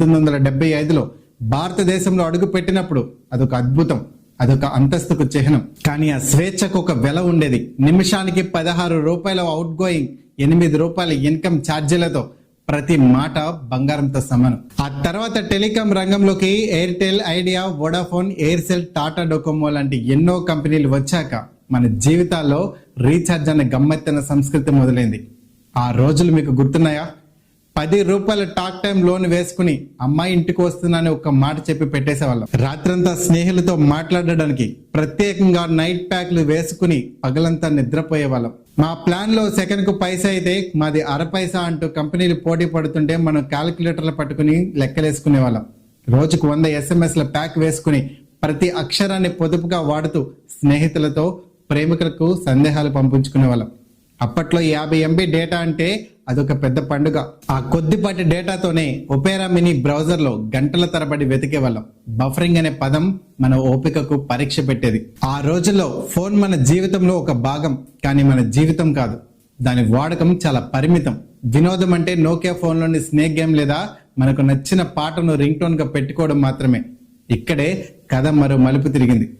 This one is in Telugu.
పంతొమ్మిది వందల డెబ్బై ఐదులో భారతదేశంలో అడుగు పెట్టినప్పుడు అదొక అద్భుతం అదొక అంతస్తుకు చిహ్నం. కానీ ఆ స్వేచ్ఛకు ఒక వెల ఉండేది. నిమిషానికి పదహారు రూపాయల అవుట్ గోయింగ్ ఎనిమిది రూపాయల ఇన్కమ్ ఛార్జీలతో ప్రతి మాట బంగారంతో సమానం. ఆ తర్వాత టెలికాం రంగంలోకి Airtel Idea Vodafone Aircel Tata Docomo లాంటి ఎన్నో కంపెనీలు వచ్చాక మన జీవితాల్లో రీఛార్జ్ అనే గమ్మత్తైన సంస్కృతి మొదలైంది. ఆ రోజులు మీకు గుర్తున్నాయా? పది రూపాయల టాక్ టైం లోన్ వేసుకుని అమ్మాయి ఇంటికి వస్తుందని ఒక మాట చెప్పి పెట్టేసేవాళ్ళం. రాత్రంతా స్నేహితులతో మాట్లాడడానికి ప్రత్యేకంగా నైట్ ప్యాక్లు వేసుకుని పగలంతా నిద్రపోయేవాళ్ళం. మా ప్లాన్లో సెకండ్కు పైసా అయితే మాది అర పైసా అంటూ కంపెనీలు పోటీ పడుతుంటే మనం క్యాలిక్యులేటర్లు పట్టుకుని లెక్కలేసుకునే వాళ్ళం రోజుకు వంద ఎస్ఎంఎస్ల ప్యాక్ వేసుకుని ప్రతి అక్షరాన్ని పొదుపుగా వాడుతూ స్నేహితులతో ప్రేమికులకు సందేహాలు పంపించుకునే వాళ్ళం అప్పట్లో యాభై ఎంబీ డేటా అంటే అదొక పెద్ద పండుగ. ఆ కొద్దిపాటి డేటాతోనే ఒపేరా మినీ బ్రౌజర్లో గంటల తరబడి వెతికే వాళ్ళం. బఫరింగ్ అనే పదం మన ఓపికకు పరీక్ష పెట్టేది. ఆ రోజుల్లో ఫోన్ మన జీవితంలో ఒక భాగం కానీ మన జీవితం కాదు. దాని వాడకం చాలా పరిమితం. వినోదం అంటే నోకియా ఫోన్లోని స్నేక్ గేమ్ లేదా మనకు నచ్చిన పాటను రింగ్ టోన్గా పెట్టుకోవడం మాత్రమే. ఇక్కడే కథ మరో మలుపు తిరిగింది.